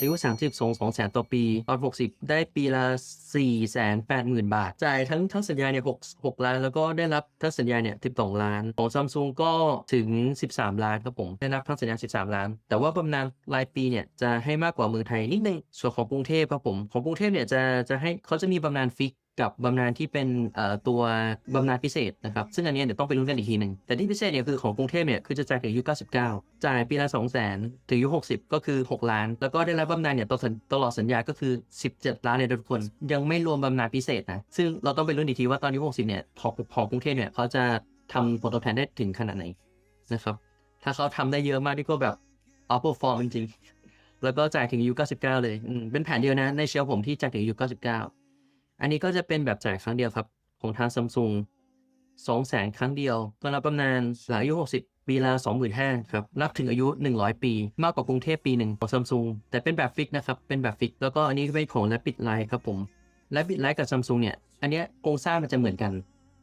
อายุ 30ส่ง2แสนต่อปี ตอน 60 ได้ปีละ4 8 0 0 0 0บาท จ่ายทั้งทั้งสัญญาเนี่ย6 6 ล้าน แล้วก็ได้รับทั้งสัญญาเนี่ย12 ล้าน ของซัมซุงก็ถึง 13 ล้านครับผม ได้รับทั้งสัญญา 13 ล้าน แต่ว่าบำนาญรายปีเนี่ยจะให้มากกว่าเมืองไทยนิดนึงส่วนของกรุงเทพครับผม ของกรุงเทพเนี่ยจะจะให้เขาจะมีบำนาญฟิก กับบำนาญที่เป็นตัวบำนาญพิเศษนะครับ ซึ่งอันนี้เดี๋ยวต้องไปลุ้นกันอีกทีหนึ่ง แต่ที่พิเศษเนี่ยคือของกรุงเทพเนี่ยคือจะจ่ายถึงอายุ 99 จ่ายปีละ2 0 0 0 0ถึงอายุ 60 ก็คือ 6 ล้าน แล้วก็ได้รับบำนาญเนี่ยตลอดตลอดสัญญาก็คือ 17 ล้านเนี่ยทุกคน ยังไม่รวมบำนาญพิเศษนะ ซึ่งเราต้องไปลุ้นอีกทีว่าตอนอายุ 60 เนี่ยของของกรุงเทพเนี่ยเขาจะทำผลตอบแทนได้ถึงขนาดไหนนะครับ ถ้าเขาทำได้เยอะมากนี่ก็แบบ upper form จริงๆแล้วก็จ่ายถึงอายุ 99 เลยเป็นแผนเดียวนะในเชลผมที่จ่ายถึงอายุ 99 อันนี้ก็จะเป็นแบบจ่ายครั้งเดียวครับ ของทางซัมซุงสองแสนครั้งเดียวก็รับบำนาญหลังอายุ 60 ปีละ25,000ครับ รับถึงอายุ 100 ปี มากกว่ากรุงเทพปีหนึ่งของซัมซุงแต่เป็นแบบฟิกนะครับ เป็นแบบฟิก แล้วก็อันนี้เป็นของและปิดไลน์ครับผมและปิดไลน์กับซัมซุงเนี่ย อันเนี้ยโครงสร้างมันจะเหมือนกัน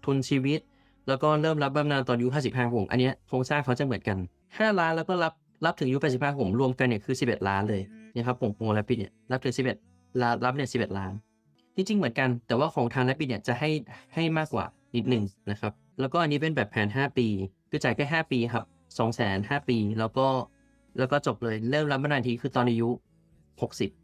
ทุนชีวิต แล้วก็เริ่มรับบำนาญตอนอายุ 55ผมอันเนี้ยโครงสร้างเขาจะเหมือนกัน 5 ล้านแล้วก็รับรับถึงอายุ 85ผมรวมกันเนี่ยคือ 11 ล้านเลยนะครับผมของและปิดเนี่ยรับถึง 11ล้านรับเนี่ย11 ล้าน จริงๆเหมือนกัน แต่ว่าของทางแลปปิดเนี่ยจะให้ให้มากกว่านิดหนึ่งนะครับ แล้วก็อันนี้เป็นแบบแผน 5 ปีคือจ่ายแค่5ปีครับ2 0 0 0 0 5ปี แล้วก็แล้วก็จบเลยเริ่มรับบำนาญทีคือตอนอายุ 60